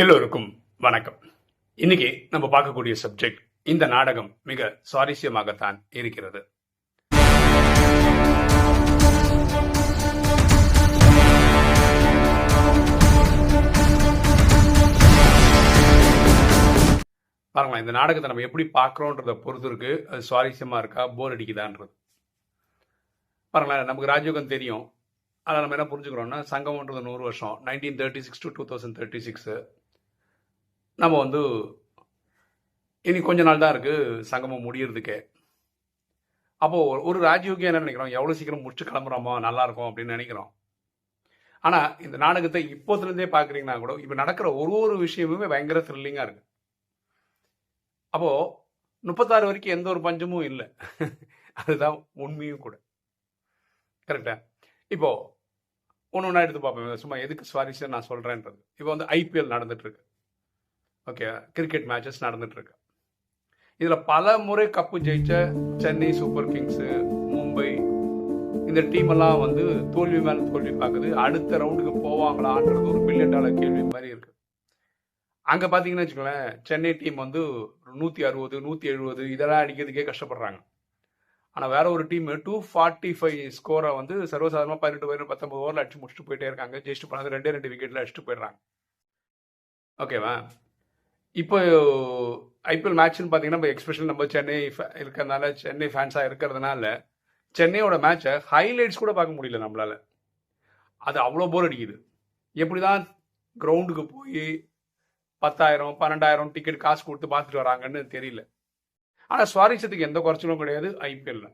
எல்லோருக்கும் வணக்கம். இன்னைக்கு நம்ம பார்க்கக்கூடிய சப்ஜெக்ட் இந்த நாடகம் மிக சுவாரஸ்யமாகத்தான் இருக்கிறது. பாருங்களேன் இந்த நாடகத்தை நம்ம எப்படி பார்க்குறோன்றத பொறுத்து இருக்கு. அது சுவாரஸ்யமா இருக்கா? போர் அடிக்குதான்றது. பாருங்களேன் நமக்கு ராஜயோகம் தெரியும். அதை நம்ம என்ன புரிஞ்சுக்கிறோம்னா சங்கம்ன்றது நூறு வருஷம். Nineteen thirty six to two thousand thirty six நம்ம வந்து இனி கொஞ்ச நாள் தான் இருக்குது சங்கமம் முடியறதுக்கே. அப்போது ஒரு- ஒரு என்ன நினைக்கிறோம்? எவ்வளோ சீக்கிரம் முடிச்சு கிளம்புறோமோ நல்லாயிருக்கும் அப்படின்னு நினைக்கிறோம். ஆனால் இந்த நாடகத்தை இப்போதுலேருந்தே பார்க்குறீங்கன்னா கூட இப்போ நடக்கிற ஒரு ஒரு விஷயமுமே பயங்கர த்ரில்லிங்காக இருக்குது அப்போது முப்பத்தாறு வரைக்கும் எந்த ஒரு பஞ்சமும் இல்லை. அதுதான் உண்மையும் கூட. கரெக்டா இப்போ ஒன்று ஒன்றா எடுத்து பார்ப்போம். சும்மா எதுக்கு சுவாரஸ்யம் நான் சொல்கிறேன்றது இப்போ வந்து ஐபிஎல் நடந்துட்டுருக்கு ஓகே கிரிக்கெட் மேட்சஸ் நடந்துட்டுருக்கு. இதில் பல முறை கப்பு ஜெயித்த சென்னை சூப்பர் கிங்ஸு மும்பை இந்த டீம் எல்லாம் வந்து தோல்வி மேலே தோல்வி பார்க்குது அடுத்த ரவுண்டுக்கு போவாங்களான்றது ஒரு பில்லியன் டாலர் கேள்வி மாதிரி இருக்குது அங்கே பார்த்தீங்கன்னு வச்சுக்கோங்களேன் சென்னை டீம் வந்து நூற்றி அறுபது நூற்றி எழுபது இதெல்லாம் அடிக்கிறதுக்கே கஷ்டப்படுறாங்க. ஆனால் வேற ஒரு டீம் டூ ஃபார்ட்டி ஃபைவ் ஸ்கோரை வந்து சர்வசாதாரணமாக பதினெட்டு பதினெட்டு பத்தொம்பது ஓவரில் அடிச்சு முடிச்சுட்டு போயிட்டே இருக்காங்க. ஜெயிச்சுட்டு போனாங்க ரெண்டே ரெண்டு விக்கெட்டில் அடிச்சுட்டு போயிடுறாங்க. ஓகேவா இப்போ ஐபிஎல் மேட்ச்னு பார்த்தீங்கன்னா இப்போ எக்ஸ்பெஷல் நம்ம சென்னை இருக்கிறதுனால சென்னை ஃபேன்ஸாக இருக்கிறதுனால சென்னையோட மேட்சை ஹைலைட்ஸ் கூட பார்க்க முடியல நம்மளால. அது அவ்வளோ போர் அடிக்குது. எப்படி தான் கிரவுண்டுக்கு போய் பத்தாயிரம் பன்னெண்டாயிரம் டிக்கெட் காசு கொடுத்து பார்த்துட்டு வராங்கன்னு தெரியல. ஆனால் சுவாரஸ்யத்துக்கு எந்த குறைச்சலும் கிடையாது ஐபிஎல்ல.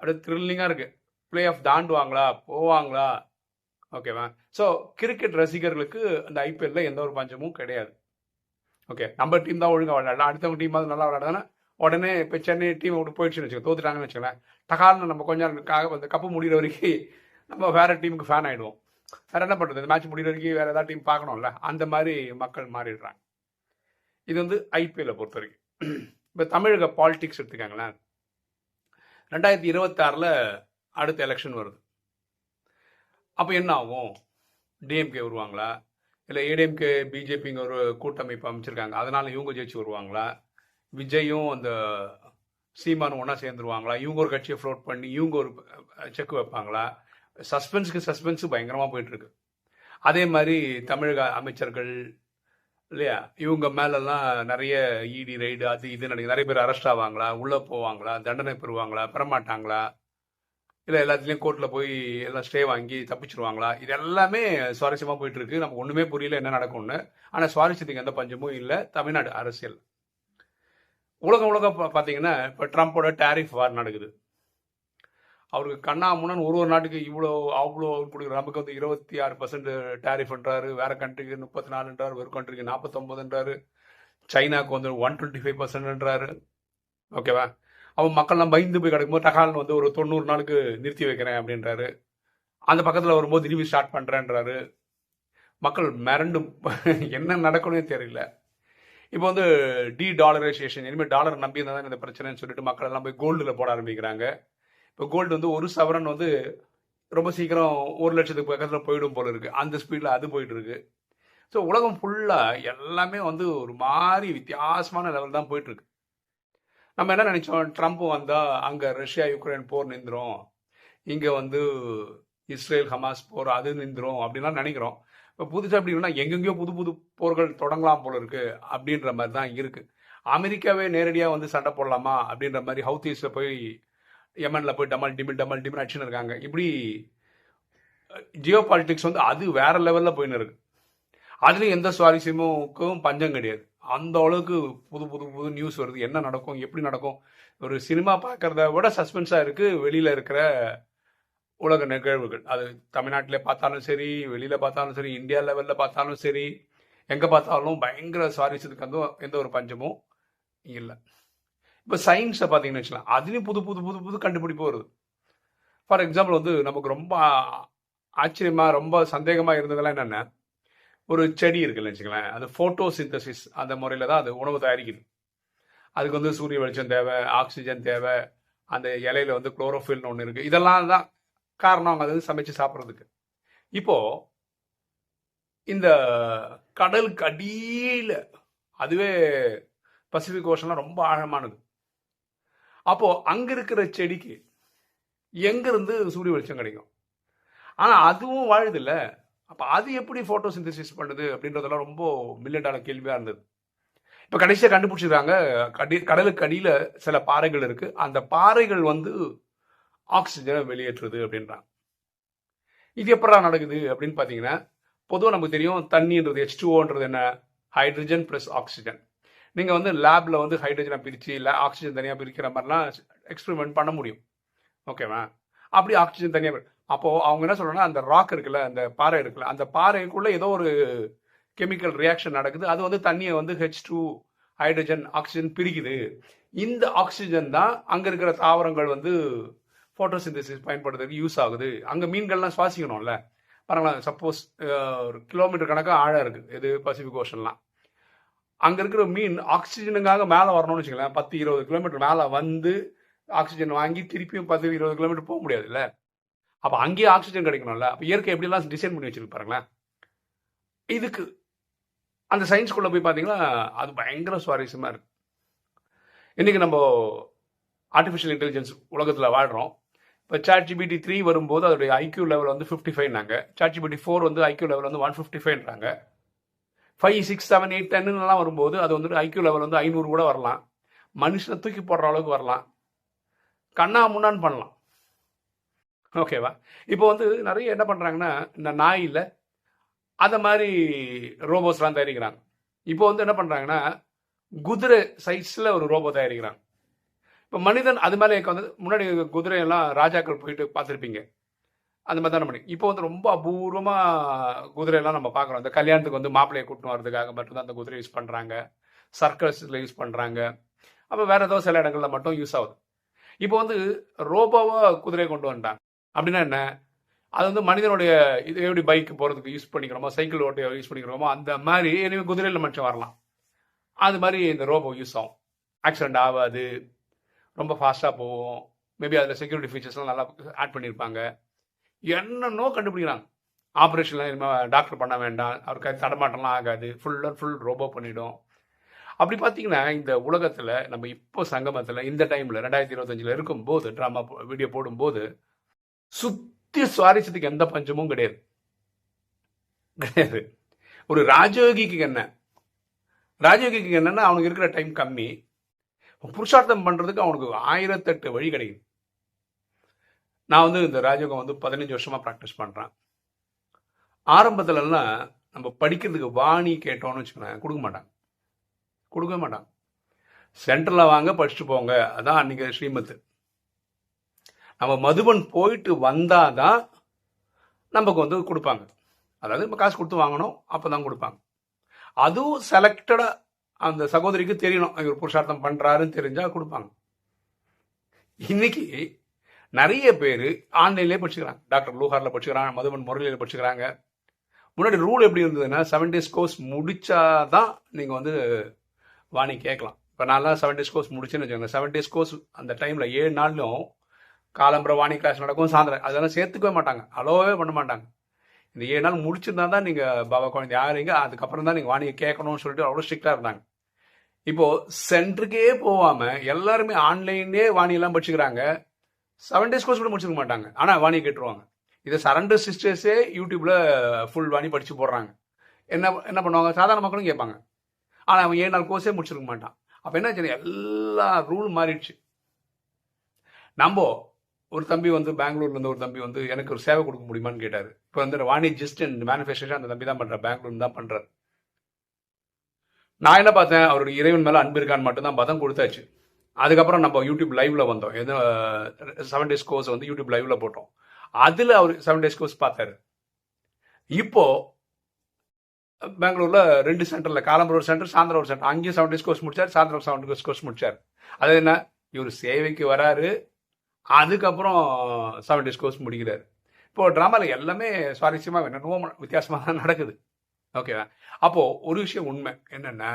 அப்படியே த்ரில்லிங்காக இருக்குது பிளே ஆஃப் தாண்டுவாங்களா? போவாங்களா? ஓகேவா ஸோ கிரிக்கெட் ரசிகர்களுக்கு அந்த ஐபிஎல்ல எந்த ஒரு பஞ்சமும் கிடையாது. ஓகே நம்ம டீம் தான் ஒழுங்காக விளையாடலாம் அடுத்தவங்க டீம் நல்லா விளையாடுதுன்னா உடனே இப்போ சென்னை டீம் விட்டு போயிடுச்சுன்னு வச்சுக்கோ தோத்துட்டாங்கன்னு வச்சுக்கோங்களேன். டகால்னு நம்ம கொஞ்ச நேரம் அந்த கப்பு முடிகிற வரைக்கும் நம்ம வேற டீமுக்கு ஃபேன் ஆகிடுவோம் வேற என்ன பண்ணுறது இந்த மேட்ச் முடிகிற வரைக்கும் வேற ஏதாவது டீம் பார்க்கணும்ல? அந்த மாதிரி மக்கள் மாறிடுறாங்க. இது வந்து ஐபிஎல்லை பொறுத்த வரைக்கும். இப்போ தமிழக பாலிடிக்ஸ் எடுத்துக்காங்களேன். ரெண்டாயிரத்தி இருபத்தாறில் அடுத்த எலெக்ஷன் வருது. அப்போ என்ன ஆகும்? டிஎம்கே வருவாங்களா? இல்லை ஏடிஎம்கே பிஜேபிங்க ஒரு கூட்டமைப்பு அமைச்சிருக்காங்க. அதனால் இவங்க ஜெயிச்சு வருவாங்களா? விஜயும் அந்த சீமானும் ஒன்றா சேர்ந்துருவாங்களா? இவங்க ஒரு கட்சியை ஃப்ளோட் பண்ணி இவங்க ஒரு செக் வைப்பாங்களா? சஸ்பென்ஸுக்கு சஸ்பென்ஸு பயங்கரமாக போயிட்டுருக்கு. அதே மாதிரி தமிழக அமைச்சர்கள் இல்லையா? இவங்க மேலெல்லாம் நிறைய இடி ரைடு அது இது நடக்குது. நிறைய பேர் அரெஸ்ட் ஆவாங்களா? உள்ளே போவாங்களா? தண்டனை பெறுவாங்களா? பெறமாட்டாங்களா? இல்லை எல்லாத்துலேயும் கோர்ட்டில் போய் எல்லாம் ஸ்டே வாங்கி தப்பிச்சிருவாங்களா? இது எல்லாமே சுவாரஸ்யமாக போயிட்டு இருக்கு நமக்கு ஒன்றுமே புரியல என்ன நடக்கும்னு. ஆனால் சுவாரஸ்யத்துக்கு எந்த பஞ்சமும் இல்லை. தமிழ்நாடு அரசியல். உலகம் உலகம் பார்த்தீங்கன்னா இப்போ ட்ரம்ப்போட டேரிஃப் வார் நடக்குது. அவருக்கு கண்ணாமுன்னு ஒரு ஒரு நாட்டுக்கு இவ்வளோ அவ்வளோ கொடுக்குற நமக்கு வந்து இருபத்தி ஆறு பர்சன்ட் டேரிஃப்ன்றாரு வேறு கண்ட்ரிக்கு முப்பத்தி நாலுன்றாரு. ஒரு கண்ட்ரிக்கு நாற்பத்தொம்பதுன்றாரு சைனாக்கு வந்து ஒன் டுவெண்ட்டி ஃபைவ் பர்சன்ட்ன்றாரு ஓகேவா அவன் மக்கள்லாம் பயந்து போய் கிடக்கும்போது டகால்னு வந்து ஒரு தொண்ணூறு நாளுக்கு நிறுத்தி வைக்கிறேன் அப்படின்றாரு. அந்த பக்கத்தில் வரும்போது திரும்பி ஸ்டார்ட் பண்ணுறேன்றாரு மக்கள் மிரண்டும். என்ன நடக்கணும்னே தெரியல. இப்போ வந்து டி டாலரைசேஷன் இனிமேல் டாலர் நம்பி இருந்தால் தான் இந்த பிரச்சனைன்னு சொல்லிட்டு மக்கள் எல்லாம் போய் கோல்டில் போட ஆரம்பிக்கிறாங்க. இப்போ கோல்டு வந்து ஒரு சவரன் வந்து ரொம்ப சீக்கிரம் ஒரு லட்சத்துக்கு பக்கத்தில் போயிடும் போல இருக்குது அந்த ஸ்பீடில் அது போயிட்டு இருக்கு. ஸோ உலகம் ஃபுல்லாக எல்லாமே வந்து ஒரு மாதிரி வித்தியாசமான லெவல் தான் போயிட்டுருக்கு நம்ம என்ன நினைச்சோம்? ட்ரம்ப் வந்தால் அங்கே ரஷ்யா யுக்ரைன் போர் நின்றுரும் இங்கே வந்து இஸ்ரேல் ஹமாஸ் போர் அது நின்றுரும் அப்படின்லாம் நினைக்கிறோம். இப்போ புதுசாக அப்படின்னா எங்கெங்கேயோ புது புது போர்கள் தொடங்கலாம் போல இருக்கு அப்படின்ற மாதிரி தான் இருக்கு. அமெரிக்காவே நேரடியாக வந்து சண்டை போடலாமா அப்படின்ற மாதிரி ஹவுத்தீஸில் போய் எமனில் போய் டமல் டிமில் டமல் டிமில் அடிச்சுன்னு இருக்காங்க. இப்படி ஜியோ பாலிட்டிக்ஸ் வந்து அது வேற லெவலில் போயின்னு இருக்கு. அதுலேயும் எந்த சுவாரஸ்யமுக்கும் பஞ்சம் கிடையாது. அந்த அளவுக்கு புது புது புது நியூஸ் வருது. என்ன நடக்கும் எப்படி நடக்கும்? ஒரு சினிமா பார்க்கறத விட சஸ்பென்ஸாக இருக்குது வெளியில் இருக்கிற உலக நிகழ்வுகள். அது தமிழ்நாட்டிலே பார்த்தாலும் சரி வெளியில் பார்த்தாலும் சரி இந்தியா லெவலில் பார்த்தாலும் சரி எங்கே பார்த்தாலும் பயங்கர சுவாரஸ்யத்துக்கு வந்து எந்த ஒரு பஞ்சமும் இல்லை. இப்போ சயின்ஸை பார்த்தீங்கன்னு வச்சுக்கலாம். அதுலேயும் புது புது புது புது கண்டுபிடிப்பு வருது. ஃபார் எக்ஸாம்பிள் வந்து நமக்கு ரொம்ப ஆச்சரியமாக ரொம்ப சந்தேகமாக இருந்ததெல்லாம் என்னென்ன? ஒரு செடி இருக்குன்னு வச்சுக்கலாம் அது ஃபோட்டோ சிந்தசிஸ் அந்த முறையில் தான் அது உணவு தயாரிக்குது. அதுக்கு வந்து சூரிய வெளிச்சம் தேவை ஆக்சிஜன் தேவை அந்த இலையில வந்து குளோரோஃபில்னு ஒன்று இருக்குது இதெல்லாம் தான் காரணம் அவங்க அது சமைச்சு சாப்பிட்றதுக்கு. இப்போது இந்த கடலுக்கு அடியில அதுவே பசிபிக் ஓஷன்லாம் ரொம்ப ஆழமானது. அப்போது அங்கே இருக்கிற செடிக்கு எங்கேருந்து சூரிய வெளிச்சம் கிடைக்கும்? ஆனால் அதுவும் வாழுது அப்போ அது எப்படி ஃபோட்டோ சிந்தசிஸ் பண்ணுது அப்படின்றதெல்லாம் ரொம்ப மில்லியன் கேள்வியாக இருந்தது. இப்போ கடைசியாக கண்டுபிடிச்சிருக்காங்க கடி கடலுக்கு அடியில் சில பாறைகள் இருக்குது அந்த பாறைகள் வந்து ஆக்சிஜனை வெளியேற்றுது அப்படின்றாங்க. இது எப்படா நடக்குது அப்படின்னு பார்த்தீங்கன்னா பொதுவாக நமக்கு தெரியும் தண்ணின்றது ஹெச் டூஓன்றது என்ன? ஹைட்ரஜன் ப்ளஸ் ஆக்சிஜன் நீங்கள் வந்து லேபில் வந்து ஹைட்ரஜனை பிரித்து இல்லை ஆக்சிஜன் தனியாக பிரிக்கிற மாதிரிலாம் எக்ஸ்பெரிமெண்ட் பண்ண முடியும். ஓகேவா அப்படி ஆக்சிஜன் தனியாக அப்போது அவங்க என்ன சொல்கிறாங்கன்னா அந்த ராக் இருக்குல்ல அந்த பாறை இருக்குல்ல அந்த பாறைக்குள்ளே ஏதோ ஒரு கெமிக்கல் ரியாக்ஷன் நடக்குது. அது வந்து தண்ணியை வந்து ஹெச் டூ ஹைட்ரஜன் ஆக்சிஜன் பிரிக்குது. இந்த ஆக்சிஜன் தான் அங்கே இருக்கிற தாவரங்கள் வந்து ஃபோட்டோசிந்தசிஸ் பயன்படுத்துறதுக்கு யூஸ் ஆகுது. அங்கே மீன்கள்லாம் சுவாசிக்கணும்ல. பாருங்களேன் சப்போஸ் ஒரு கிலோமீட்டர் கணக்காக ஆழம் இருக்குது இது பசிபிக் ஓஷன்லாம் அங்கே இருக்கிற மீன் ஆக்சிஜனுக்காக மேலே வரணும்னு வச்சுக்கலாம் பத்து இருபது கிலோமீட்டர் மேலே வந்து ஆக்சிஜன் வாங்கி திருப்பியும் பத்து இருபது கிலோமீட்டர் போக முடியாதுல்ல. அப்போ அங்கேயே ஆக்சிஜன் கிடைக்கணும்ல. அப்போ இயற்கை எப்படிலாம் டிசைன் பண்ணி வச்சிருக்கு பாருங்களேன். இதுக்கு அந்த சயின்ஸ்குள்ளே போய் பார்த்தீங்கன்னா அது பயங்கர சுவாரஸ்யமாக இருக்கு. இன்றைக்கி நம்ம ஆர்டிஃபிஷியல் இன்டெலிஜென்ஸ் உலகத்தில் வாழ்கிறோம் இப்போ சாட் ஜிபிடி த்ரீ வரும்போது அதோடைய ஐக்யூ லெவல் வந்து ஃபிஃப்டி ஃபைவ்னாங்க சாட் ஜிபிடி ஃபோர் வந்து ஐக்யூ லெவல் வந்து ஒன் ஃபிஃப்டி ஃபைவ்ன்றாங்க ஃபைவ் சிக்ஸ் செவன் எயிட் டென்னுலாம் வரும்போது அது வந்துட்டு ஐக்யூ லெவல் வந்து ஐநூறு கூட வரலாம். மனுஷனை தூக்கி போடுற அளவுக்கு வரலாம். கண்ணா முன்னான்னு பண்ணலாம். ஓகேவா இப்போ வந்து நிறைய என்ன பண்ணுறாங்கன்னா இந்த நாயில் அந்த மாதிரி ரோபோஸ்லாம் தயாரிக்கிறாங்க. இப்போ வந்து என்ன பண்ணுறாங்கன்னா குதிரை சைஸில் ஒரு ரோபோ தயாரிக்கிறாங்க. இப்போ மனிதன் அது மேலே வந்து முன்னாடி குதிரையெல்லாம் ராஜாக்கள் போயிட்டு பார்த்துருப்பீங்க. அந்த மாதிரி தான் பண்ணி. இப்போ வந்து ரொம்ப அபூர்வமாக குதிரையெல்லாம் நம்ம பார்க்குறோம். அந்த கல்யாணத்துக்கு வந்து மாப்பிள்ளையை கூட்டின்னு வரதுக்காக மட்டும்தான் அந்த குதிரை யூஸ் பண்ணுறாங்க சர்க்கஸில் யூஸ் பண்ணுறாங்க அப்போ வேறு ஏதோ சில இடங்களில் மட்டும் யூஸ் ஆகுது. இப்போ வந்து ரோபோவாக குதிரையை கொண்டு வந்துட்டாங்க. அப்படின்னா என்ன? அது வந்து மனிதனுடைய இது எப்படி பைக் போகிறதுக்கு யூஸ் பண்ணிக்கிறோமோ? சைக்கிள் ஓட்ட யூஸ் பண்ணிக்கிறோமோ? அந்த மாதிரி எனவே குதிரையில் மனுஷன் வரலாம். அது மாதிரி இந்த ரோபோ யூஸ் ஆகும். ஆக்சிடெண்ட் ஆகாது. ரொம்ப ஃபாஸ்ட்டாக போகும். மேபி அதில் செக்யூரிட்டி ஃபீச்சர்ஸ்லாம் நல்லா ஆட் பண்ணியிருப்பாங்க என்னென்னோ கண்டுபிடிக்கிறாங்க. ஆப்ரேஷன்லாம் இனிமேல் டாக்டர் பண்ண வேண்டாம். அவருக்கு தடமாட்டம்லாம் ஆகாது. ஃபுல் அண்ட் ஃபுல் ரோபோ பண்ணிடும். அப்படி பார்த்தீங்கன்னா இந்த உலகத்தில் நம்ம இப்போ சங்கமத்தில் இந்த டைமில் ரெண்டாயிரத்தி இருபத்தஞ்சில் இருக்கும்போது ட்ராமா வீடியோ போடும்போது சுத்தி சுவாரஸ்யத்துக்கு எந்த பஞ்சமும் கிடையாது. கிடையாது. ஒரு ராஜயோகிக்கு என்ன? ராஜயோகிக்கு என்னன்னா அவனுக்கு இருக்கிற டைம் கம்மி. புருஷார்த்தம் பண்றதுக்கு அவனுக்கு ஆயிரத்தெட்டு வழி கிடைக்குது. நான் வந்து இந்த ராஜயோகம் வந்து பதினஞ்சு வருஷமா ப்ராக்டிஸ் பண்றேன். ஆரம்பத்துலலாம் நம்ம படிக்கிறதுக்கு வாணி கேட்டோம்னு வச்சுக்கோங்க கொடுக்க மாட்டாங்க. கொடுக்க மாட்டாங்க. சென்டரில் வாங்க படிச்சுட்டு போங்க. அதான் அன்னைக்கு ஸ்ரீமத்து. நம்ம மதுபன் போயிட்டு வந்தால் தான் நமக்கு வந்து கொடுப்பாங்க. அதாவது இப்போ காசு கொடுத்து வாங்கணும் அப்போ தான் கொடுப்பாங்க. அதுவும் செலக்டடாக அந்த சகோதரிக்கு தெரியணும். இவர் புருஷார்த்தம் பண்ணுறாருன்னு தெரிஞ்சால் கொடுப்பாங்க. இன்னைக்கு நிறைய பேர் ஆன்லைன்லேயே படிச்சுக்கிறாங்க. டாக்டர் லூஹாரில் படிச்சுக்கிறாங்க மதுவன் முரளியில் படிச்சுக்கிறாங்க. முன்னாடி ரூல் எப்படி இருந்ததுன்னா செவன் டேஸ் கோர்ஸ் முடித்தா தான் நீங்கள் வந்து வாணி கேட்கலாம். இப்போ நான்லாம் செவன் டேஸ் கோர்ஸ் முடிச்சுன்னு வச்சுக்கோங்க. செவன் டேஸ் கோர்ஸ் அந்த டைமில் ஏழு நாள்லையும் காலம்புற வாணி கிளாஸ் நடக்கும் சாயந்தரம். அதெல்லாம் சேர்த்துக்கவே மாட்டாங்க. அலோவே பண்ண மாட்டாங்க. இந்த ஏழு நாள் முடிச்சிருந்தா தான் நீங்கள் பாபா குழந்தை யாருங்க அதுக்கப்புறம் தான் நீங்கள் வாணியை கேட்கணும்னு சொல்லிட்டு அவ்வளோ ஸ்ட்ரிக்டாக இருந்தாங்க. இப்போது சென்டருக்கே போகாமல் எல்லாருமே ஆன்லைன்லேயே வாணியெல்லாம் படிச்சுக்கிறாங்க. செவன் டேஸ் கோர்ஸ் கூட முடிச்சுக்க மாட்டாங்க. ஆனால் வாணியை கேட்டுருவாங்க. இதை சரண்டர் சிஸ்டர்ஸே யூடியூப்பில் ஃபுல் வாணி படித்து போடுறாங்க. என்ன என்ன பண்ணுவாங்க? சாதாரண மக்களும் கேட்பாங்க. ஆனால் அவன் ஏழு நாள் கோர்ஸே முடிச்சிருக்க மாட்டான். அப்போ என்ன எல்லா ரூல் மாறிடுச்சு. நம்ம ஒரு தம்பி வந்து பெங்களூர்ல இருந்து ஒரு தம்பி வந்து எனக்கு ஒரு சேவை கொடுக்க முடியுமான்னு கேட்டார். இப்போ வந்து வாணி ஜஸ்ட் மேனுஃபேக்சரேஷன் அந்த தம்பி தான் பண்ற பெங்களூர் தான் பண்றாரு. நான் என்ன பார்த்தேன்? அவருடைய இறைவன் மேல அன்பு இருக்கான்னு மட்டும்தான் பதம் கொடுத்தாச்சு. அதுக்கப்புறம் நம்ம யூடியூப் லைவ்ல வந்தோம். எது செவன் டேஸ் கோர்ஸ் வந்து யூடியூப் லைவ்ல போட்டோம். அதுல அவர் செவன் டேஸ் கோர்ஸ் பார்த்தாரு. இப்போ பெங்களூர்ல ரெண்டு சென்டர்ல காலம்பரம் ஒரு சென்டர் சாயந்தரம் ஒரு சென்டர் அங்கேயும் செவன் டேஸ் கோர்ஸ் முடிச்சார் சாயந்தரம் செவன் டேஸ் கோர்ஸ் முடிச்சார். அது என்ன? இவர் சேவைக்கு வராரு. அதுக்கப்புறம் செவன் டேஸ் கோர்ஸ் முடிக்கிறார் இப்போது ட்ராமாவில் எல்லாமே சுவாரஸ்யமாக என்னென்னவோ வித்தியாசமாக தான் நடக்குது. ஓகேவா அப்போது ஒரு விஷயம் உண்மை. என்னென்னா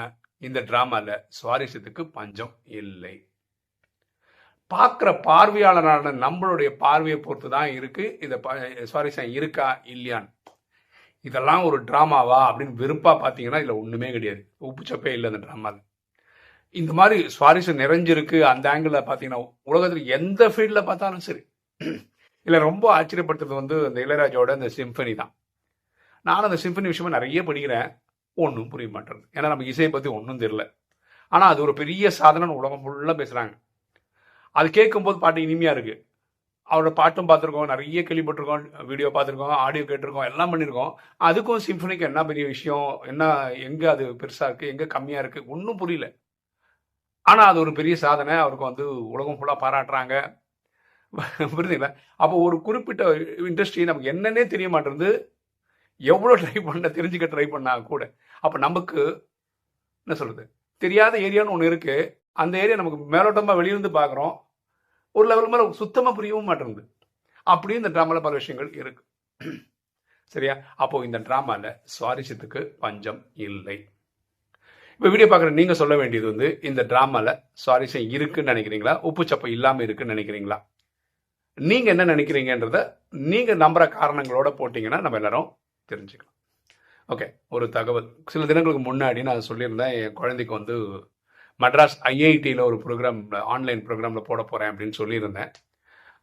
இந்த ட்ராமாவில் சுவாரஸ்யத்துக்கு பஞ்சம் இல்லை. பார்க்குற பார்வையாளரான நம்மளுடைய பார்வையை பொறுத்து தான் இருக்குது இந்த சுவாரஸ்யம் இருக்கா இல்லையான்னு. இதெல்லாம் ஒரு ட்ராமாவா அப்படின்னு வெறுப்பாக பார்த்தீங்கன்னா இதில் ஒன்றுமே கிடையாது. உப்புச்சப்பே இல்லை அந்த ட்ராமாவில் இந்த மாதிரி சுவாரஸ்யம் நிறைஞ்சிருக்கு அந்த ஆங்கிளில் பார்த்தீங்கன்னா உலகத்தில் எந்த ஃபீல்டில் பார்த்தாலும் சரி. இல்லை ரொம்ப ஆச்சரியப்படுத்துறது வந்து அந்த இளையராஜோட அந்த சிம்பனி தான். நானும் அந்த சிம்பனி விஷயமா நிறைய படிக்கிறேன். ஒன்றும் புரிய மாட்டேங்குது. ஏன்னா நமக்கு இசையை பற்றி ஒன்றும் தெரியல. ஆனால் அது ஒரு பெரிய சாதனைன்னு உலகம் ஃபுல்லாக பேசுகிறாங்க அது கேட்கும்போது பாட்டு இனிமையாக இருக்குது அவரோட பாட்டும் பார்த்துருக்கோம். நிறைய கேள்விப்பட்டிருக்கோம். வீடியோ பார்த்துருக்கோம். ஆடியோ கேட்டிருக்கோம். எல்லாம் பண்ணியிருக்கோம். அதுக்கும் சிம்பனிக்கு என்ன பெரிய விஷயம்? என்ன எங்கே அது பெருசாக இருக்குது எங்கே கம்மியாக இருக்குது ஒன்றும் புரியல. ஆனால் அது ஒரு பெரிய சாதனை. அவருக்கு வந்து உலகம் ஃபுல்லாக பாராட்டுறாங்க. புரியுதுங்களா? அப்போ ஒரு குறிப்பிட்ட இண்டஸ்ட்ரி நமக்கு என்னன்னே தெரிய மாட்டேங்குது. எவ்வளோ ட்ரை பண்ண தெரிஞ்சுக்க ட்ரை பண்ணா கூட. அப்போ நமக்கு என்ன சொல்கிறது தெரியாத ஏரியான்னு ஒன்று இருக்குது அந்த ஏரியா நமக்கு மேலோட்டமாக வெளியிருந்து பார்க்குறோம் ஒரு லெவல் மேலே சுத்தமாக புரியவும் மாட்டேங்குது. அப்படியும் இந்த ட்ராமாவில் பல விஷயங்கள் இருக்குது சரியா? அப்போது இந்த ட்ராமாவில் சுவாரஸ்யத்துக்கு பஞ்சம் இல்லை. இப்போ வீடியோ பார்க்குற நீங்கள் சொல்ல வேண்டியது வந்து இந்த ட்ராமாவில் சுவாரஸ்யம் இருக்குன்னு நினைக்கிறீங்களா? உப்பு இல்லாமல் இருக்குன்னு நினைக்கிறீங்களா? நீங்கள் என்ன நினைக்கிறீங்கன்றத நீங்கள் நம்புகிற காரணங்களோட போட்டிங்கன்னா நம்ம எல்லாரும் தெரிஞ்சுக்கலாம். ஓகே ஒரு தகவல். சில தினங்களுக்கு முன்னாடி நான் சொல்லியிருந்தேன் என் குழந்தைக்கு வந்து மட்ராஸ் ஐஐடியில் ஒரு ப்ரோக்ராம் ஆன்லைன் ப்ரோக்ராமில் போட போகிறேன் அப்படின்னு சொல்லியிருந்தேன்.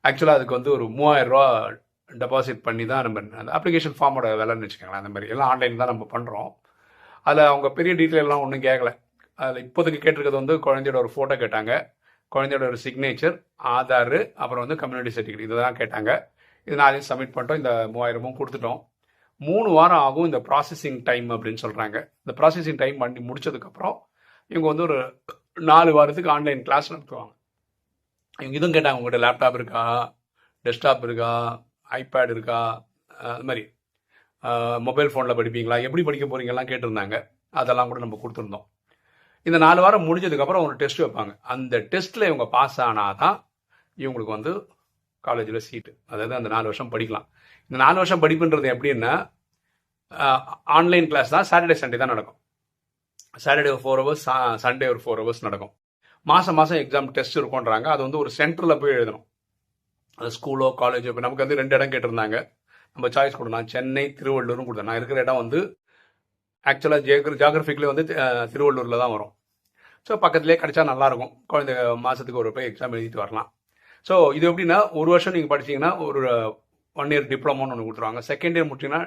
ஆக்சுவலாக அதுக்கு வந்து ஒரு மூவாயிரம் ரூபா டெபாசிட் பண்ணி தான் நம்ம அந்த அப்ளிகேஷன் ஃபார்மோட விலைன்னு வச்சுக்கோங்களேன் அந்த மாதிரி. எல்லாம் ஆன்லைன் தான் நம்ம பண்ணுறோம் அதில் அவங்க பெரிய டீட்டெயிலெலாம் ஒன்றும் கேட்கல அதில் இப்போதைக்கு கேட்டிருக்கிறது வந்து குழந்தையோட ஒரு ஃபோட்டோ கேட்டாங்க. குழந்தையோட ஒரு சிக்னேச்சர் ஆதார் அப்புறம் வந்து கம்யூனிட்டி சர்டிஃபிகேட் இதெல்லாம் கேட்டாங்க. இது நாளையும் சப்மிட் பண்ணிட்டோம். இந்த மூவாயிரமும் கொடுத்துட்டோம். மூணு வாரம் ஆகும் இந்த ப்ராசஸிங் டைம் அப்படின்னு சொல்கிறாங்க இந்த ப்ராசஸிங் டைம் பண்ணி முடிச்சதுக்கப்புறம் இவங்க வந்து ஒரு நாலு வாரத்துக்கு ஆன்லைன் கிளாஸ் நடத்துவாங்க. இவங்க இதுவும் கேட்டாங்க உங்கள்கிட்ட லேப்டாப் இருக்கா? டெஸ்க்டாப் இருக்கா? ஐபேட் இருக்கா? அது மாதிரி. மொபைல் ஃபோனில் படிப்பீங்களா? எப்படி படிக்க போகிறீங்கலாம் கேட்டிருந்தாங்க. அதெல்லாம் கூட நம்ம கொடுத்துருந்தோம். இந்த நாலு வாரம் முடிஞ்சதுக்கப்புறம் ஒரு டெஸ்ட் வைப்பாங்க. அந்த டெஸ்ட்டில் இவங்க பாஸ் ஆனால் தான் இவங்களுக்கு வந்து காலேஜில் சீட்டு அதாவது அந்த நாலு வருஷம் படிக்கலாம். இந்த நாலு வருஷம் படிப்புன்றது எப்படின்னா ஆன்லைன் கிளாஸ் தான் சாட்டர்டே சண்டே தான் நடக்கும். சாட்டர்டே ஒரு ஃபோர் ஹவர்ஸ் சண்டே ஒரு ஃபோர் ஹவர்ஸ் நடக்கும். மாதம் மாதம் எக்ஸாம் டெஸ்ட் இருக்கும்ன்றாங்க. அது வந்து ஒரு சென்டரில் போய் எழுதணும். அது ஸ்கூலோ காலேஜோ இப்போ நமக்கு வந்து ரெண்டு இடம் கேட்டிருந்தாங்க. நம்ம சாய்ஸ் கொடுக்கலாம் சென்னை திருவள்ளூர்னு கொடுத்தேன். நான் இருக்கிற இடம் வந்து ஆக்சுவலாக ஜியோகிர ஜியாகிரபிக்லேயே வந்து திருவள்ளூரில் தான் வரும். ஸோ பக்கத்துலேயே கிடைச்சா நல்லாயிருக்கும். குழந்தை மாதத்துக்கு ஒரு போய் எக்ஸாம் எழுதிட்டு வரலாம். ஸோ இது எப்படின்னா ஒரு வருஷம் நீங்கள் படிச்சீங்கன்னா ஒரு ஒன் இயர் டிப்ளமோன்னு ஒன்று கொடுத்துருவாங்க. செகண்ட் இயர் முடிச்சிங்கன்னா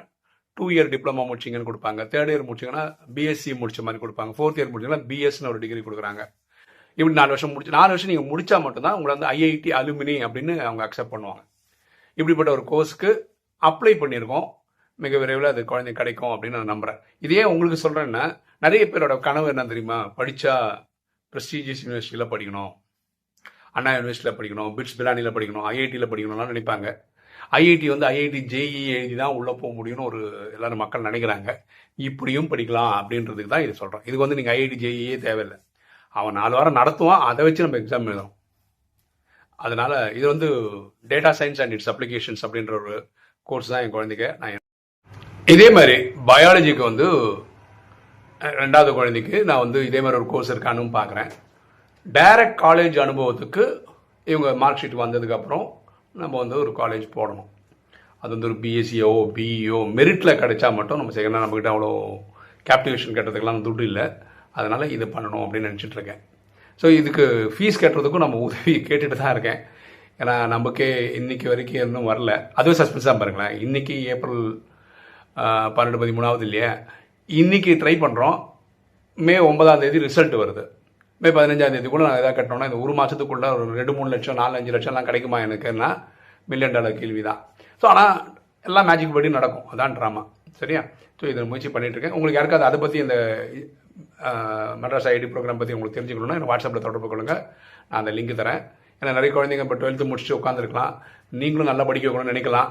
டூ இயர் டிப்ளமோ முடிச்சிங்கன்னு கொடுப்பாங்க. தேர்ட் இயர் முடிச்சிங்கன்னா பிஎஸ்சி முடிச்ச மாதிரி கொடுப்பாங்க. ஃபோர்த் இயர் முடிச்சிங்கன்னா பிஎஸ்னு ஒரு டிகிரி கொடுக்குறாங்க. இப்படி நாலு வருஷம் முடிச்சு நாலு வருஷம் நீங்கள் முடிச்சா மட்டும்தான் உங்களை வந்து ஐஐடி அலுமினி அப்படின்னு அவங்க அக்செப்ட் பண்ணுவாங்க. இப்படிப்பட்ட ஒரு கோர்ஸ்க்கு அப்ளை பண்ணியிருக்கோம். மிக விரைவில் அது குழந்தை கிடைக்கும் அப்படின்னு நான் நம்புகிறேன் இதே உங்களுக்கு சொல்கிறேன்னா நிறைய பேரோட கனவு என்ன தெரியுமா? படித்தா ப்ரெஸ்டீஜியஸ் யூனிவர்சிட்டியில் படிக்கணும். அண்ணா யூனிவர்சிட்டியில் படிக்கணும். பிட்ஸ் பிலானியில் படிக்கணும். ஐஐடியில் படிக்கணும்லாம் நினைப்பாங்க. ஐஐடி வந்து ஐஐடி ஜேஇ எழுதி தான் உள்ளே போக முடியும்னு ஒரு எல்லாரும் மக்கள் நினைக்கிறாங்க. இப்படியும் படிக்கலாம் அப்படின்றதுக்கு தான் இது சொல்கிறோம் இதுக்கு வந்து நீங்கள் ஐஐடி ஜேஇயே தேவையில்லை. அவன் நாலு வாரம் நடத்துவான். அதை வச்சு நம்ம எக்ஸாம் எழுதுறோம் அதனால் இது வந்து data science and its applications அப்படின்ற ஒரு கோர்ஸ் தான் என் குழந்தைக்கு. நான் இதே மாதிரி பயாலஜிக்கு வந்து ரெண்டாவது குழந்தைக்கு நான் வந்து இதே மாதிரி ஒரு கோர்ஸ் இருக்கான்னு பார்க்குறேன் டைரக்ட் காலேஜ் அனுபவத்துக்கு இவங்க மார்க் ஷீட் வந்ததுக்கப்புறம் நம்ம வந்து ஒரு காலேஜ் போடணும். அது வந்து ஒரு பிஎஸ்சியோ பிஇஓ மெரிட்டில் கிடைச்சா மட்டும் நம்ம செய்யணும் நம்மக்கிட்ட அவ்வளோ கேப்டிவேஷன் கட்டுறதுக்கெல்லாம் துட்டு இல்லை. அதனால் இது பண்ணணும் அப்படின்னு நினச்சிட்டு இருக்கேன். ஸோ இதுக்கு ஃபீஸ் கட்டுறதுக்கும் நம்ம உதவி கேட்டுட்டு தான் இருக்கேன். ஏன்னா நமக்கே இன்னைக்கு வரைக்கும் இன்னும் வரல. அதுவும் சஸ்பென்ஸாக பாருங்களேன். இன்றைக்கி ஏப்ரல் பன்னெண்டு பதிமூணாவது இல்லையா? இன்னைக்கு ட்ரை பண்ணுறோம் மே ஒன்பதாம் தேதி ரிசல்ட் வருது. மே பதினஞ்சாம் தேதி கூட நான் எதாவது கட்டணும்னா இந்த ஒரு மாதத்துக்குள்ள ஒரு ரெண்டு மூணு லட்சம் நாலு அஞ்சு லட்சம்லாம் கிடைக்குமா எனக்குன்னா மில்லியன் டாலர் கேள்வி தான் ஸோ ஆனால் எல்லாம் மேஜிக் படி நடக்கும். அதான் ட்ராமா சரியா? ஸோ இதை முயற்சி பண்ணிகிட்ருக்கேன் இருக்கேன். உங்களுக்கு யாருக்காவது அதை பற்றி இந்த மெட்ராஸ் ஐடி ப்ரோக்ராம் பற்றி உங்களுக்கு தெரிஞ்சுக்கணும்னா எனக்கு வாட்ஸ்அப்பில் தொடர்பு கொள்ளுங்கள் நான் அந்த லிங்க் தரேன். ஏன்னா நிறைய குழந்தைங்க இப்போ டுவெல்த்து முடிச்சுட்டு உட்காந்துருக்கலாம் நீங்களும் நல்லா படிக்க வைக்கணும்னு நினைக்கலாம்.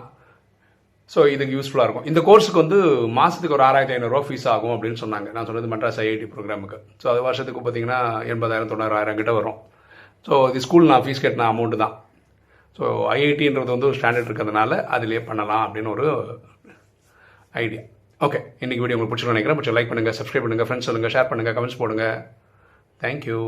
ஸோ இதுக்கு யூஸ்ஃபுல்லாக இருக்கும். இந்த கோர்ஸுக்கு வந்து மாதத்துக்கு ஒரு ஆறாயிரத்தி ஐநூறுரூவா ஃபீஸ் ஆகும் அப்படின்னு சொன்னாங்க. நான் சொன்னது மெட்ராஸ் ஐஐடி ப்ரோக்ராமுக்கு ஸோ அது வருஷத்துக்கு பார்த்தீங்கன்னா எண்பதாயிரம் தொண்ணூறாயிரம் கிட்ட வரும். ஸோ இது ஸ்கூல் நான் ஃபீஸ் கட்டின அமௌண்ட்டு தான். ஸோ ஐஐடின்றது வந்து ஒரு ஸ்டாண்டர்ட் இருக்கிறதுனால அதிலே பண்ணலாம் அப்படின்னு ஒரு ஐடியா ஓகே இன்றைக்கி வீடியோ உங்களுக்கு பிடிச்சிருக்கோம் நினைக்கிறேன். பிடிச்ச லைக் பண்ணுங்கள் சப்ஸ்கிரைப் பண்ணுங்கள் ஃப்ரெண்ட்ஸ் சொல்லுங்கள் ஷேர் பண்ணுங்கள் கமெண்ட்ஸ் போடுங்கள் தேங்க்யூ